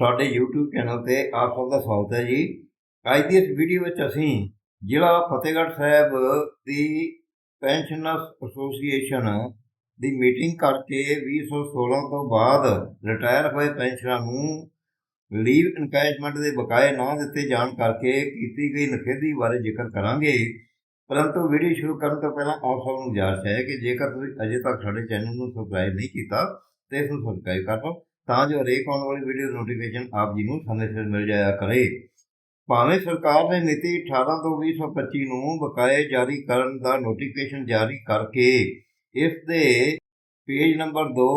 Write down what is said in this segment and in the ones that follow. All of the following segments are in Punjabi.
ਸਾਡੇ YouTube ਚੈਨਲ ਤੇ ਆਪ ਸਭ ਦਾ ਸਵਾਗਤ ਹੈ ਜੀ। ਅੱਜ ਦੀ ਇਸ ਵੀਡੀਓ ਵਿੱਚ ਅਸੀਂ ਜ਼ਿਲ੍ਹਾ ਫਤਿਹਗੜ੍ਹ ਸਾਹਿਬ ਦੀ ਪੈਨਸ਼ਨਰਸ ਐਸੋਸੀਏਸ਼ਨ ਦੀ ਮੀਟਿੰਗ ਕਰਕੇ 2016 ਤੋਂ ਬਾਅਦ ਰਿਟਾਇਰ ਹੋਏ ਪੈਨਸ਼ਨਰਾਂ ਨੂੰ ਲੀਵ ਇਨਕੈਸ਼ਮੈਂਟ ਦੇ ਬਕਾਏ ਨਾ ਦਿੱਤੇ ਜਾਣ ਕਰਕੇ ਕੀਤੀ ਗਈ ਨਖੇਦੀ ਬਾਰੇ ਜ਼ਿਕਰ ਕਰਾਂਗੇ। ਪਰੰਤੂ ਵੀਡੀਓ ਸ਼ੁਰੂ ਕਰਨ ਤੋਂ ਪਹਿਲਾਂ ਆਪ ਸਭ ਨੂੰ ਗੁਜ਼ਾਰਿਸ਼ ਹੈ ਕਿ ਜੇਕਰ ਤੁਸੀਂ ਅਜੇ ਤੱਕ ਸਾਡੇ ਚੈਨਲ ਨੂੰ ਸਬਸਕ੍ਰਾਈਬ ਨਹੀਂ ਕੀਤਾ, ਤੇ ਇਸ ਨੂੰ ਸਬਸਕ੍ਰਾਈਬ ਕਰ ਲਓ। ਤਾਂ ਜੋ ਹਰੇਕ ਆਉਣ ਵਾਲੀ ਵੀਡੀਓ ਨੋਟੀਫਿਕੇਸ਼ਨ ਆਪ ਜੀ ਨੂੰ ਸਮੇਂ ਸਿਰ ਮਿਲ ਜਾਇਆ ਕਰੇ। ਭਾਵੇਂ ਸਰਕਾਰ ਨੇ ਨੀਤੀ 18 ਤੋਂ 2025 ਨੂੰ ਬਕਾਏ ਜਾਰੀ ਕਰਨ ਦਾ ਨੋਟੀਫਿਕੇਸ਼ਨ ਜਾਰੀ ਕਰਕੇ ਇਸ ਦੇ ਪੇਜ ਨੰਬਰ 2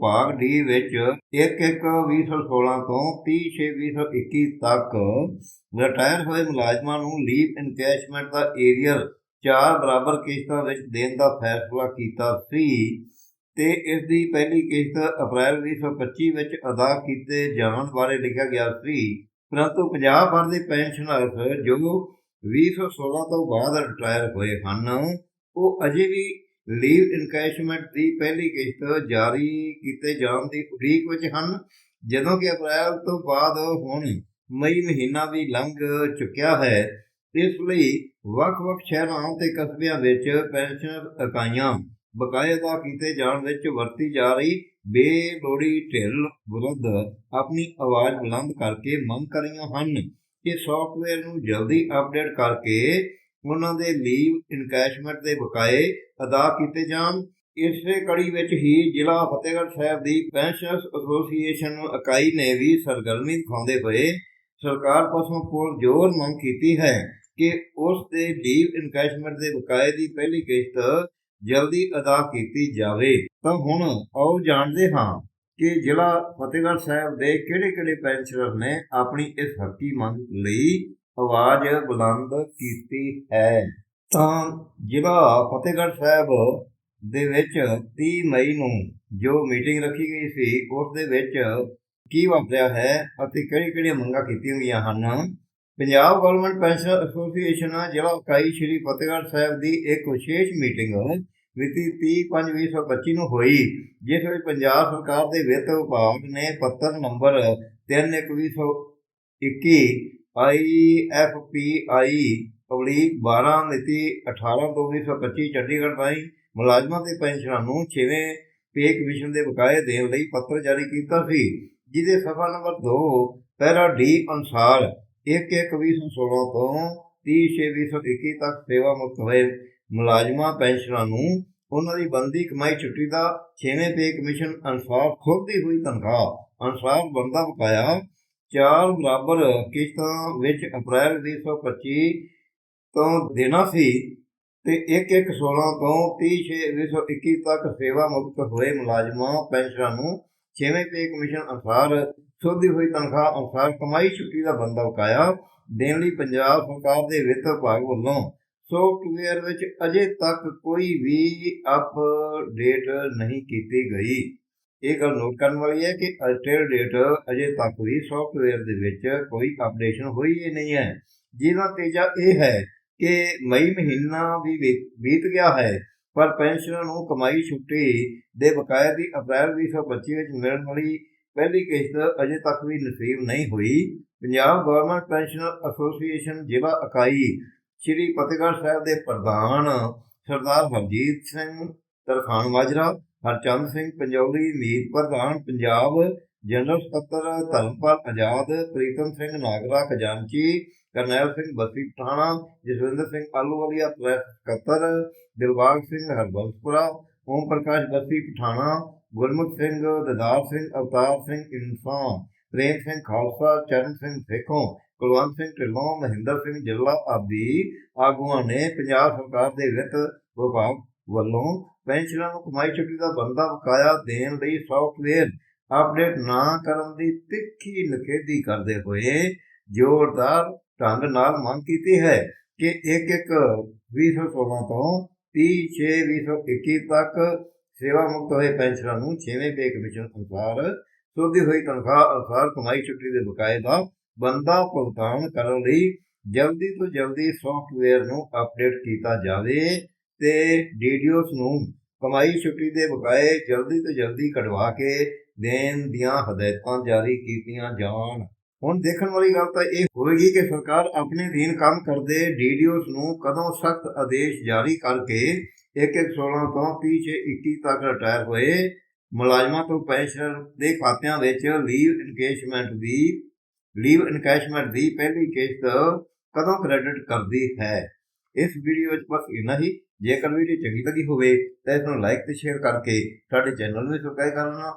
ਭਾਗ ਡੀ ਵਿੱਚ 1/1/2016 ਤੋਂ 30/6/2021 ਤੱਕ ਰਿਟਾਇਰ ਹੋਏ ਮੁਲਾਜ਼ਮਾਂ ਨੂੰ ਲੀਵ ਇਨਕੈਸ਼ਮੈਂਟ ਦਾ ਏਰੀਅਰ ਚਾਰ ਬਰਾਬਰ ਕਿਸ਼ਤਾਂ ਵਿੱਚ ਦੇਣ ਦਾ ਫੈਸਲਾ ਕੀਤਾ ਸੀ। ਤੇ ਇਸ ਦੀ ਪਹਿਲੀ ਕਿਸ਼ਤ ਅਪ੍ਰੈਲ 2025 ਵਿੱਚ ਅਦਾ ਕੀਤੇ ਜਾਣ ਬਾਰੇ ਲਿਖਿਆ ਗਿਆ ਸੀ। ਪਰੰਤੂ ਪੰਜਾਬ ਭਰ ਦੇ ਪੈਨਸ਼ਨਰਸ ਜੋ 2016 ਤੋਂ ਬਾਅਦ ਰਿਟਾਇਰ ਹੋਏ ਹਨ, ਉਹ ਅਜੇ ਵੀ ਲੀਵ ਇਨਕੈਸ਼ਮੈਂਟ ਦੀ ਪਹਿਲੀ ਕਿਸ਼ਤ ਜਾਰੀ ਕੀਤੇ ਜਾਣ ਦੀ ਉਡੀਕ ਵਿੱਚ ਹਨ, ਜਦੋਂ ਕਿ ਅਪ੍ਰੈਲ ਤੋਂ ਬਾਅਦ ਹੁਣ ਮਈ ਮਹੀਨਾ ਵੀ ਲੰਘ ਚੁੱਕਿਆ ਹੈ। ਇਸ ਲਈ ਵੱਖ-ਵੱਖ ਸ਼ਹਿਰਾਂ ਤੇ ਕਸਬਿਆਂ ਵਿੱਚ ਪੈਨਸ਼ਨਰ ਇਕਾਈਆਂ ਬਕਾਏ ਅਦਾ ਕੀਤੇ ਜਾਣ ਵਿੱਚ ਵਰਤੀ ਜਾ ਰਹੀ ਬੇਲੋੜੀ ਢਿੱਲ ਵਿਰੁੱਧ ਆਪਣੀ ਆਵਾਜ਼ ਬੁਲੰਦ ਕਰਕੇ ਮੰਗ ਕਰੀਆਂ ਹਨ। ਕਿ ਸੌਫਟਵੇਅਰ ਨੂੰ ਜਲਦੀ ਅਪਡੇਟ ਕਰਕੇ ਉਹਨਾਂ ਦੇ ਲੀਵ ਇਨਕੈਸ਼ਮੈਂਟ ਦੇ ਬਕਾਏ ਅਦਾ ਕੀਤੇ ਜਾਣ। ਇਸੇ ਕੜੀ ਵਿੱਚ ਹੀ ਜ਼ਿਲ੍ਹਾ ਫਤਿਹਗੜ੍ਹ ਸਾਹਿਬ ਦੀ ਪੈਨਸ਼ਨਰਸ ਐਸੋਸੀਏਸ਼ਨ ਇਕਾਈ ਨੇ ਵੀ ਸਰਗਰਮੀ ਦਿਖਾਉਂਦੇ ਹੋਏ ਸਰਕਾਰ ਪਾਸੋਂ ਕੋਲ ਜ਼ੋਰ ਮੰਗ ਕੀਤੀ ਹੈ ਕਿ ਉਸ ਦੇ ਲੀਵ ਇਨਕੈਸ਼ਮੈਂਟ ਦੇ ਬਕਾਏ ਦੀ ਪਹਿਲੀ ਕਿਸ਼ਤ ਜਲਦੀ ਅਦਾ ਕੀਤੀ ਜਾਵੇ। ਤਾਂ ਹੁਣ ਆਓ ਜਾਣਦੇ ਹਾਂ ਕਿ ਜ਼ਿਲ੍ਹਾ ਫਤਿਹਗੜ੍ਹ ਸਾਹਿਬ ਦੇ ਕਿਹੜੇ-ਕਿਹੜੇ ਪੈਨਸ਼ਨਰ ਨੇ ਆਪਣੀ ਇਸ ਹੱਕੀ ਮੰਗ ਲਈ ਆਵਾਜ਼ ਬੁਲੰਦ ਕੀਤੀ ਹੈ। ਤਾਂ ਜ਼ਿਲ੍ਹਾ ਫਤਿਹਗੜ੍ਹ ਸਾਹਿਬ ਦੇ ਵਿੱਚ 30 ਮਈ ਨੂੰ ਜੋ ਮੀਟਿੰਗ ਰੱਖੀ ਗਈ ਸੀ, ਉਸ ਦੇ ਵਿੱਚ ਕੀ ਵਾਪਰਿਆ ਹੈ ਅਤੇ ਕਿਹੜੀ-ਕਿਹੜੀਆਂ ਮੰਗਾਂ ਕੀਤੀਆਂ ਗਈਆਂ ਹਨ? ਪੰਜਾਬ ਗਵਰਨਮੈਂਟ ਪੈਨਸ਼ਨ ਐਸੋਸੀਏਸ਼ਨ ਜ਼ਿਲ੍ਹਾ ਇਕਾਈ ਸ਼੍ਰੀ ਫਤਿਹਗੜ੍ਹ ਸਾਹਿਬ ਦੀ ਇੱਕ ਵਿਸ਼ੇਸ਼ ਮੀਟਿੰਗ ਮਿਤੀ 30/5/2025 ਨੂੰ ਹੋਈ, ਜਿਸ ਵਿੱਚ ਪੰਜਾਬ ਸਰਕਾਰ ਦੇ ਵਿੱਤ ਵਿਭਾਗ ਨੇ ਪੱਤਰ ਨੰਬਰ 3/1/2021 IFPI ਪਬਲਿਕ 12 ਮਿਤੀ 18/2025 ਚੰਡੀਗੜ੍ਹ ਰਾਹੀਂ ਮੁਲਾਜ਼ਮਾਂ ਤੇ ਪੈਨਸ਼ਨਾਂ ਨੂੰ 6ਵੇਂ ਪੇ ਕਮਿਸ਼ਨ ਦੇ ਬਕਾਏ ਦੇਣ ਲਈ ਪੱਤਰ ਜਾਰੀ ਕੀਤਾ ਸੀ, ਜਿਹਦੇ ਸਫਾ ਨੰਬਰ 2 ਪੈਰਾ ਡੀ ਅਨੁਸਾਰ 1/1/2016 ਤੋਂ 30/6/2021 ਤੱਕ ਸੇਵਾ ਮੁਕਤ ਹੋਏ ਮੁਲਾਜ਼ਮਾਂ ਪੈਨਸ਼ਨਰਾਂ ਨੂੰ ਉਹਨਾਂ ਦੀ ਬੰਦੀ ਕਮਾਈ ਛੁੱਟੀ ਦਾ 6ਵੇਂ ਪੇ ਕਮਿਸ਼ਨ ਅਨੁਸਾਰ ਖੁੱਲਦੀ ਹੋਈ ਤਨਖਾਹ ਅਨੁਸਾਰ ਬੰਦਾ ਬਕਾਇਆ ਚਾਰ ਬਰਾਬਰ ਕਿਸ਼ਤਾਂ ਵਿੱਚ ਅਪ੍ਰੈਲ 2025 ਤੋਂ ਦੇਣਾ ਸੀ ਤੇ 1/1/16 ਤੋਂ 30/6/2021 ਤੱਕ ਸੇਵਾ ਮੁਕਤ ਹੋਏ ਮੁਲਾਜ਼ਮਾਂ ਪੈਨਸ਼ਨਰਾਂ ਨੂੰ ਛੇਵੇਂ ਪੇ ਕਮਿਸ਼ਨ ਅਨੁਸਾਰ ਸੋਧੀ ਹੋਈ ਤਨਖਾਹ ਅਨੁਸਾਰ ਕਮਾਈ ਛੁੱਟੀ ਦਾ ਬੰਦਾ ਬਕਾਇਆ ਦੇਣ ਲਈ ਪੰਜਾਬ ਸਰਕਾਰ ਦੇ ਵਿੱਤ ਵਿਭਾਗ ਵੱਲੋਂ ਸੌਫਟਵੇਅਰ ਵਿੱਚ ਅਜੇ ਤੱਕ ਕੋਈ ਵੀ ਅਪਡੇਟ ਨਹੀਂ ਕੀਤੀ ਗਈ। ਇਹ ਗੱਲ ਨੋਟ ਕਰਨ ਵਾਲੀ ਹੈ ਕਿ ਅਟਲ ਡੇਟ ਅਜੇ ਤੱਕ ਵੀ ਸੌਫਟਵੇਅਰ ਦੇ ਵਿੱਚ ਕੋਈ ਅਪਡੇਸ਼ਨ ਹੋਈ ਹੀ ਨਹੀਂ ਹੈ। ਜਿਹਦਾ ਤੀਜਾ ਇਹ ਹੈ ਕਿ ਮਈ ਮਹੀਨਾ ਵੀ ਬੀਤ ਗਿਆ ਹੈ ਪਰ ਪੈਨਸ਼ਨਰ ਨੂੰ ਕਮਾਈ ਛੁੱਟੀ ਦੇ ਬਕਾਇਆ ਦੀ ਅਪ੍ਰੈਲ 2025 ਵਿੱਚ ਮਿਲਣ ਵਾਲੀ ਪਹਿਲੀ ਕਿਸ਼ਤ ਅਜੇ ਤੱਕ ਵੀ ਨਸੀਬ ਨਹੀਂ ਹੋਈ। ਪੰਜਾਬ ਗਵਰਨਮੈਂਟ ਪੈਨਸ਼ਨਰ ਐਸੋਸੀਏਸ਼ਨ ਜ਼ਿਲ੍ਹਾ ਇਕਾਈ ਸ਼੍ਰੀ ਫਤਿਹਗੜ੍ਹ ਸਾਹਿਬ ਦੇ ਪ੍ਰਧਾਨ ਸਰਦਾਰ ਹਰਜੀਤ ਸਿੰਘ ਤਰਖਾਨ ਮਾਜਰਾ, ਹਰਚੰਦ ਸਿੰਘ ਪੰਜੌਲੀ, ਮੀਤ ਪ੍ਰਧਾਨ ਪੰਜਾਬ ਜਨਰਲ ਸਕੱਤਰ ਧਰਮਪਾਲ ਆਜ਼ਾਦ, ਪ੍ਰੀਤਮ ਸਿੰਘ ਨਾਗਰਾ, ਖਜ਼ਾਨਚੀ ਕਰਨੈਲ ਸਿੰਘ ਬਸੀ ਪਠਾਣਾ ਜਸਵਿੰਦਰ ਸਿੰਘ ਆਲੂਵਾਲੀਆ ਪ੍ਰੈਸ ਸਕੱਤਰ, ਦਿਲਬਾਗ ਸਿੰਘ, ਹਰਬੰਸਪੁਰਾ, ਓਮ ਪ੍ਰਕਾਸ਼ ਬਸੀ ਪਠਾਣਾ ਗੁਰਮੁਖ ਸਿੰਘ, ਦਦਾਰ ਸਿੰਘ, ਅਵਤਾਰ ਸਿੰਘ, ਇਨਸਾਨ, ਪ੍ਰੇਮ ਸਿੰਘ ਖਾਲਸਾ, ਚਰਨ ਸਿੰਘ ਸੇਖੋਂ, ਕੁਲਵੰਤ ਸਿੰਘ ਢਿੱਲੋਂ, ਮਹਿੰਦਰ ਸਿੰਘ ਜਿੱਲਾ ਆਦਿ ਆਗੂਆਂ ਨੇ ਪੰਜਾਬ ਸਰਕਾਰ ਦੇ ਵਿੱਤ ਵਿਭਾਗ ਵੱਲੋਂ ਪੈਨਸ਼ਨਾਂ ਨੂੰ ਕਮਾਈ ਛੁੱਟੀ ਦਾ ਬੰਦਾ ਬਕਾਇਆ ਦੇਣ ਲਈ ਸੌਫਟਵੇਅਰ ਅਪਡੇਟ ਨਾ ਕਰਨ ਦੀ ਤਿੱਖੀ ਨਖੇਦੀ ਕਰਦੇ ਹੋਏ ਜ਼ੋਰਦਾਰ ਢੰਗ ਨਾਲ ਮੰਗ ਕੀਤੀ ਹੈ ਕਿ ਇੱਕ ਇੱਕ 2016 ਤੋਂ 30/6/2021 ਤੱਕ ਸੇਵਾ ਮੁਕਤ ਹੋਏ ਪੈਨਸ਼ਨਰਾਂ ਨੂੰ 6ਵੇਂ ਪੇ ਕਮਿਸ਼ਨ ਅਨੁਸਾਰ ਸੋਧੀ ਹੋਈ ਤਨਖਾਹ ਅਨੁਸਾਰ ਕਮਾਈ ਛੁੱਟੀ ਦੇ ਬਕਾਏ ਦਾ ਬੰਦਾ ਭੁਗਤਾਨ ਕਰਨ ਲਈ ਜਲਦੀ ਤੋਂ ਜਲਦੀ ਸੌਫਟਵੇਅਰ ਨੂੰ ਅਪਡੇਟ ਕੀਤਾ ਜਾਵੇ ਤੇ ਡੀਡੀਓਸ ਨੂੰ ਕਮਾਈ ਛੁੱਟੀ ਦੇ ਬਕਾਏ ਜਲਦੀ ਤੋਂ ਜਲਦੀ ਕਢਵਾ ਕੇ ਦੇਣ ਦੀਆਂ ਹਦਾਇਤਾਂ ਜਾਰੀ ਕੀਤੀਆਂ ਜਾਣ। ਹੁਣ ਦੇਖਣ ਵਾਲੀ ਗੱਲ ਤਾਂ ਇਹ ਹੋਵੇਗੀ ਕਿ ਸਰਕਾਰ ਆਪਣੇ ਅਧੀਨ ਕੰਮ ਕਰਦੇ ਡੀਡੀਓਸ ਨੂੰ ਕਦੋਂ ਸਖਤ ਆਦੇਸ਼ ਜਾਰੀ ਕਰਕੇ 1116 ਤੋਂ 30 ਤੱਕ ਰਿਟਾਇਰ ਹੋਏ। ਮੁਲਾਜ਼ਮਾਂ ਤੋਂ ਪੈਨਸ਼ਨ ਦੇ ਖਾਤਿਆਂ ਵਿੱਚ ਲੀਵ ਇਨਕੈਸ਼ਮੈਂਟ ਦੀ, ਲੀਵ ਇਨਕੈਸ਼ਮੈਂਟ ਦੀ ਪਹਿਲੀ ਕਿਸ਼ਤ ਕਦੋਂ ਕ੍ਰੈਡਿਟ ਕਰਦੀ ਹੈ? ਇਸ ਵੀਡੀਓ ਵਿੱਚ ਬਸ ਇੰਨਾ ਹੀ। ਜੇਕਰ ਵੀਡੀਓ ਚੰਗੀ ਲੱਗੀ ਹੋਵੇ ਤਾਂ ਇਸ ਨੂੰ ਲਾਈਕ ਤੇ ਸ਼ੇਅਰ ਕਰਕੇ ਸਾਡੇ ਚੈਨਲ ਨੂੰ ਸਬਸਕ੍ਰਾਈਬ ਕਰਨਾ